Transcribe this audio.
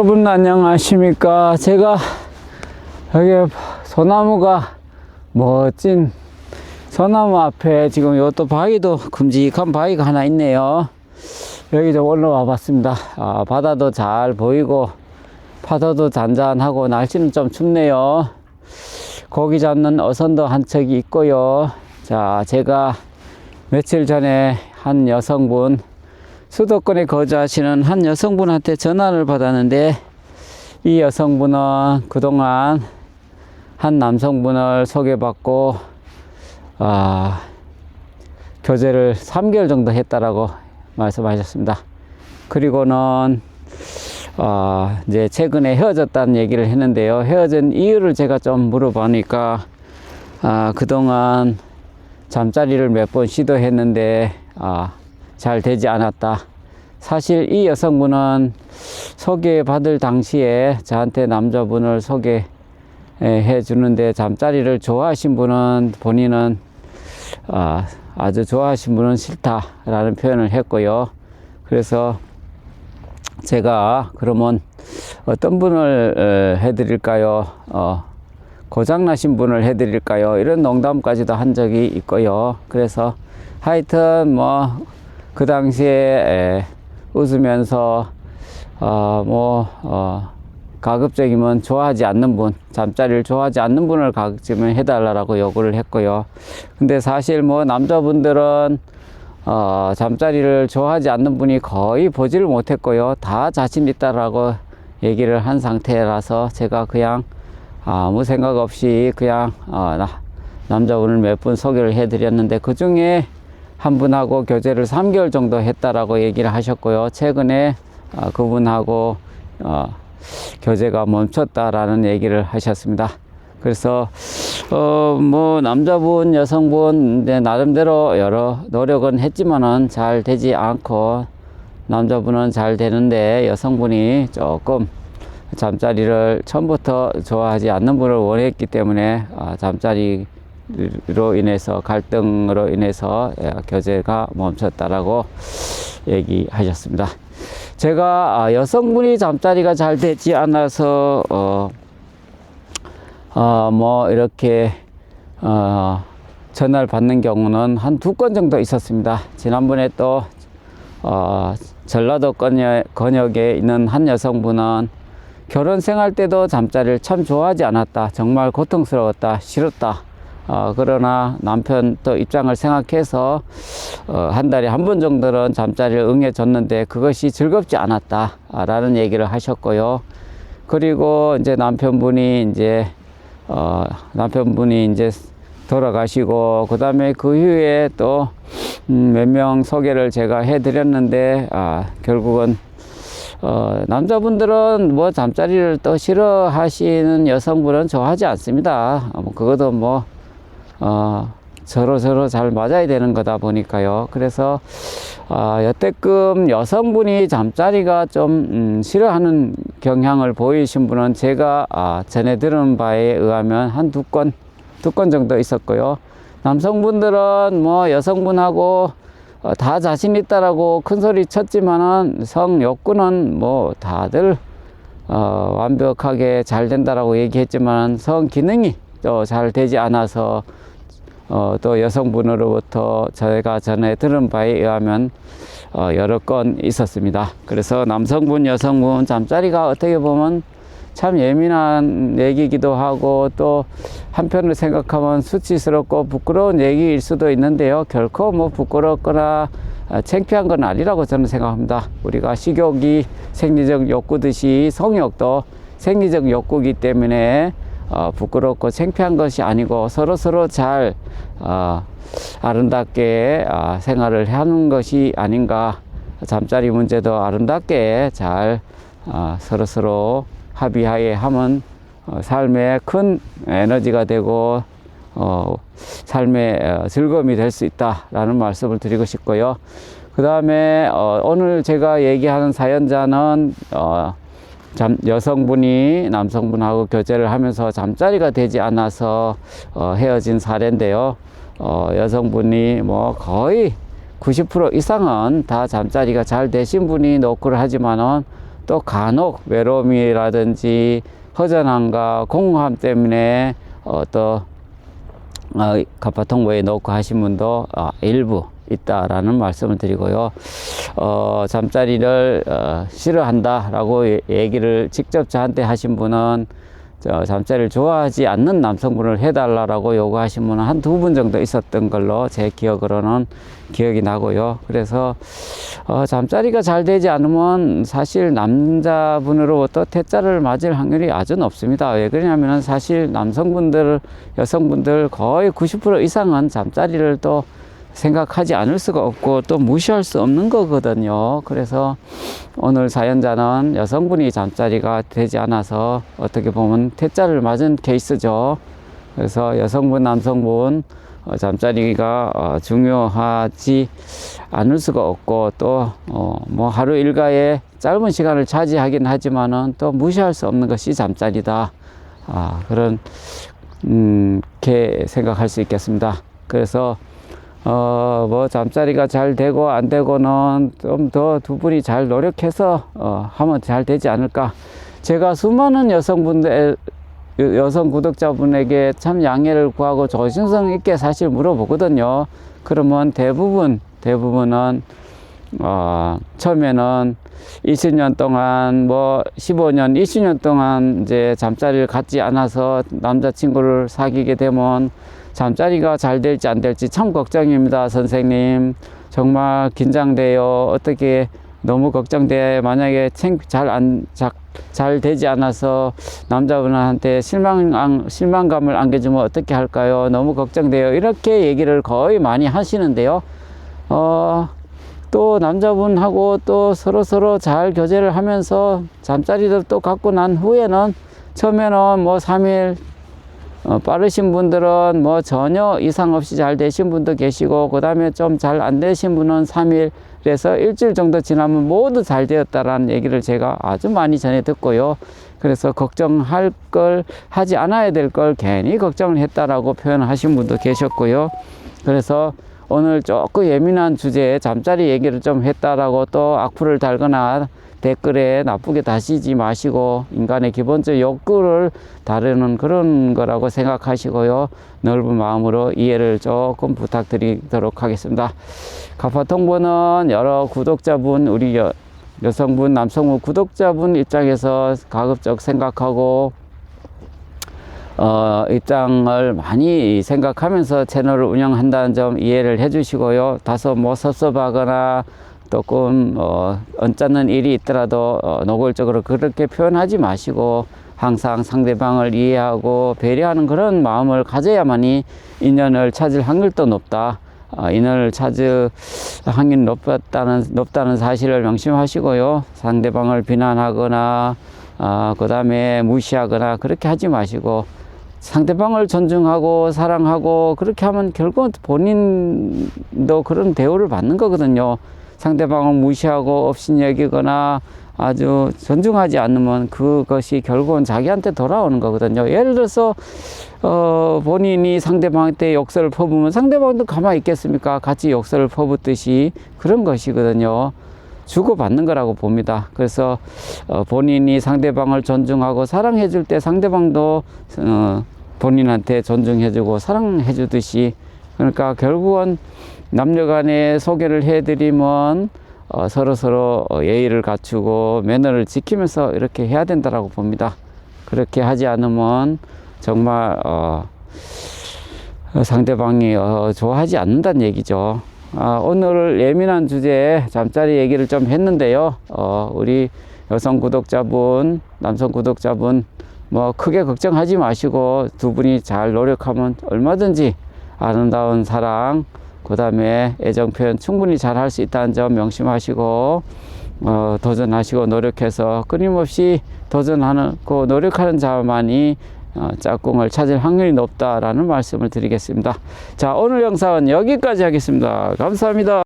여러분 안녕하십니까? 제가 여기 소나무가 멋진 소나무 앞에 지금 이것도 바위도 큼직한 바위가 하나 있네요. 여기 좀 올라와 봤습니다. 아, 바다도 잘 보이고 파도도 잔잔하고 날씨는 좀 춥네요. 고기 잡는 어선도 한 척이 있고요. 자 제가 며칠 전에 한 여성분 수도권에 거주하시는 한 여성분한테 전화를 받았는데 이 여성분은 그동안 한 남성분을 소개받고 아, 교제를 3개월 정도 했다라고 말씀하셨습니다. 그리고는 아, 이제 최근에 헤어졌다는 얘기를 했는데요. 헤어진 이유를 제가 좀 물어보니까 아, 그동안 잠자리를 몇 번 시도했는데 아, 잘 되지 않았다. 사실 이 여성분은 소개받을 당시에 저한테 남자분을 소개해 주는데 잠자리를 좋아하신 분은 본인은 아, 아주 좋아하신 분은 싫다라는 표현을 했고요. 그래서 제가 그러면 어떤 분을 어, 해드릴까요? 어, 고장나신 분을 해드릴까요? 이런 농담까지도 한 적이 있고요. 그래서 하여튼 뭐 그 당시에 에, 웃으면서 어 뭐 어, 가급적이면 좋아하지 않는 분 잠자리를 좋아하지 않는 분을 가급적이면 해달라고 요구를 했고요. 근데 사실 뭐 남자분들은 어, 잠자리를 좋아하지 않는 분이 거의 보지를 못했고요. 다 자신 있다라고 얘기를 한 상태라서 제가 그냥 아무 생각 없이 그냥 어, 나, 남자분을 몇 분 소개를 해드렸는데 그 중에 한 분하고 교제를 3개월 정도 했다라고 얘기를 하셨고요. 최근에 어, 그분하고 어, 교제가 멈췄다라는 얘기를 하셨습니다. 그래서 어 뭐 남자분 여성분 이제 나름대로 여러 노력은 했지만은 잘 되지 않고 남자분은 잘 되는데 여성분이 조금 잠자리를 처음부터 좋아하지 않는 분을 원했기 때문에 아, 잠자리 로 인해서 갈등으로 인해서 예, 교제가 멈췄다라고 얘기하셨습니다. 제가 아, 여성분이 잠자리가 잘 되지 않아서 어, 어, 뭐 이렇게 어, 전화를 받는 경우는 한 두 건 정도 있었습니다. 지난번에 또 어, 전라도 권역, 권역에 있는 한 여성분은 결혼 생활 때도 잠자리를 참 좋아하지 않았다. 정말 고통스러웠다. 싫었다. 어, 그러나 남편 또 입장을 생각해서 어, 한 달에 한 번 정도는 잠자리를 응해줬는데 그것이 즐겁지 않았다. 아, 라는 얘기를 하셨고요. 그리고 이제 남편분이 이제 어, 남편분이 이제 돌아가시고 그 다음에 그 이후에 또 몇 명 소개를 제가 해드렸는데 아, 결국은 어, 남자분들은 뭐 잠자리를 또 싫어하시는 여성분은 좋아하지 않습니다. 어, 뭐 그것도 뭐 어, 서로 서로 잘 맞아야 되는 거다 보니까요. 그래서 어, 여태껏 여성분이 잠자리가 좀 음, 싫어하는 경향을 보이신 분은 제가 아, 전에 들은 바에 의하면 한 두 건, 두 건 정도 있었고요. 남성분들은 뭐 여성분하고 어, 다 자신 있다라고 큰 소리 쳤지만은 성 욕구는 뭐 다들 어, 완벽하게 잘 된다라고 얘기했지만 성 기능이 또 잘 되지 않아서 어, 또 여성분으로부터 저희가 전에 들은 바에 의하면 어, 여러 건 있었습니다. 그래서 남성분, 여성분 잠자리가 어떻게 보면 참 예민한 얘기기도 하고 또 한편으로 생각하면 수치스럽고 부끄러운 얘기일 수도 있는데요. 결코 뭐 부끄럽거나 아, 창피한 건 아니라고 저는 생각합니다. 우리가 식욕이 생리적 욕구듯이 성욕도 생리적 욕구이기 때문에 어, 부끄럽고 창피한 것이 아니고 서로 서로 잘 어, 아름답게 어, 생활을 하는 것이 아닌가 잠자리 문제도 아름답게 잘 어, 서로 서로 합의하에 하면 어, 삶에 큰 에너지가 되고 어, 삶의 어, 즐거움이 될 수 있다라는 말씀을 드리고 싶고요. 그 다음에 어, 오늘 제가 얘기하는 사연자는 어, 잠, 여성분이 남성분하고 교제를 하면서 잠자리가 되지 않아서 어, 헤어진 사례인데요. 어, 여성분이 뭐 거의 90% 이상은 다 잠자리가 잘 되신 분이 노크를 하지만은 또 간혹 외로움이라든지 허전함과 공허함 때문에 어또 어, 가파통보에 놓고 하신 분도 어, 일부 있다라는 말씀을 드리고요. 어, 잠자리를 어, 싫어한다라고 예- 얘기를 직접 저한테 하신 분은 저 잠자리를 좋아하지 않는 남성분을 해달라라고 요구하신 분은 한 두 분 정도 있었던 걸로 제 기억으로는 기억이 나고요. 그래서 어, 잠자리가 잘 되지 않으면 사실 남자분으로부터 퇴짜를 맞을 확률이 아주 높습니다. 왜 그러냐면은 사실 남성분들, 여성분들 거의 90% 이상은 잠자리를 또 생각하지 않을 수가 없고 또 무시할 수 없는 거거든요. 그래서 오늘 사연자는 여성분이 잠자리가 되지 않아서 어떻게 보면 퇴짜를 맞은 케이스죠. 그래서 여성분, 남성분 어, 잠자리가 어, 중요하지 않을 수가 없고 또 뭐 하루 일과에 짧은 시간을 차지하긴 하지만은 또 무시할 수 없는 것이 잠자리다. 아, 그런 음, 게 생각할 수 있겠습니다. 그래서 어, 뭐 잠자리가 잘 되고 안 되고는 좀 더 두 분이 잘 노력해서 어, 하면 잘 되지 않을까. 제가 수많은 여성분들 여- 여성 구독자분에게 참 양해를 구하고 조심성 있게 사실 물어보거든요. 그러면 대부분 대부분은 어, 처음에는 20년 동안 뭐 15년, 20년 동안 이제 잠자리를 갖지 않아서 남자친구를 사귀게 되면 잠자리가 잘 될지 안 될지 참 걱정입니다, 선생님. 정말 긴장돼요. 어떻게 너무 걱정돼. 만약에 잘안 잘 되지 않아서 남자분한테 실망 실망감을 안겨주면 어떻게 할까요? 너무 걱정돼요. 이렇게 얘기를 거의 많이 하시는데요. 어, 또 남자분하고 또 서로 서로 잘 교제를 하면서 잠자리를 또 갖고 난 후에는 처음에는 뭐 3일 어, 빠르신 분들은 뭐 전혀 이상 없이 잘 되신 분도 계시고 그 다음에 좀 잘 안 되신 분은 3일에서 일주일 정도 지나면 모두 잘 되었다라는 얘기를 제가 아주 많이 전해 듣고요. 그래서 걱정할 걸 하지 않아야 될 걸 괜히 걱정을 했다라고 표현하신 분도 계셨고요. 그래서 오늘 조금 예민한 주제에 잠자리 얘기를 좀 했다라고 또 악플을 달거나 댓글에 나쁘게 다시지 마시고 인간의 기본적 욕구를 다루는 그런 거라고 생각하시고요. 넓은 마음으로 이해를 조금 부탁드리도록 하겠습니다. 가파통보는 여러 구독자분, 우리 여, 여성분, 남성분 구독자분 입장에서 가급적 생각하고 어, 입장을 많이 생각하면서 채널을 운영한다는 점 이해를 해 주시고요. 다소 뭐 섭섭하거나 조금 어, 언짢는 일이 있더라도 어, 노골적으로 그렇게 표현하지 마시고 항상 상대방을 이해하고 배려하는 그런 마음을 가져야만이 인연을 찾을 확률도 높다. 어, 인연을 찾을 확률이 높다는, 높다는 사실을 명심하시고요. 상대방을 비난하거나, 어, 그 다음에 무시하거나 그렇게 하지 마시고, 상대방을 존중하고 사랑하고 그렇게 하면 결국 본인도 그런 대우를 받는 거거든요. 상대방을 무시하고 없인 여기거나 아주 존중하지 않으면 그것이 결국은 자기한테 돌아오는 거거든요. 예를 들어서 어, 본인이 상대방한테 욕설을 퍼부으면 상대방도 가만히 있겠습니까? 같이 욕설을 퍼붓듯이 그런 것이거든요. 주고받는 거라고 봅니다. 그래서 어, 본인이 상대방을 존중하고 사랑해 줄 때 상대방도 어, 본인한테 존중해 주고 사랑해 주듯이 그러니까 결국은 남녀 간에 소개를 해 드리면 어, 서로 서로 어, 예의를 갖추고 매너를 지키면서 이렇게 해야 된다라고 봅니다. 그렇게 하지 않으면 정말 어, 어, 상대방이 어, 좋아하지 않는다는 얘기죠. 아, 오늘 예민한 주제에 잠자리 얘기를 좀 했는데요. 어, 우리 여성 구독자분, 남성 구독자분, 뭐 크게 걱정하지 마시고 두 분이 잘 노력하면 얼마든지 아름다운 사랑, 그 다음에 애정 표현 충분히 잘 할 수 있다는 점 명심하시고, 어, 도전하시고 노력해서 끊임없이 도전하는, 그 노력하는 자만이 어, 짝꿍을 찾을 확률이 높다라는 말씀을 드리겠습니다. 자, 오늘 영상은 여기까지 하겠습니다. 감사합니다.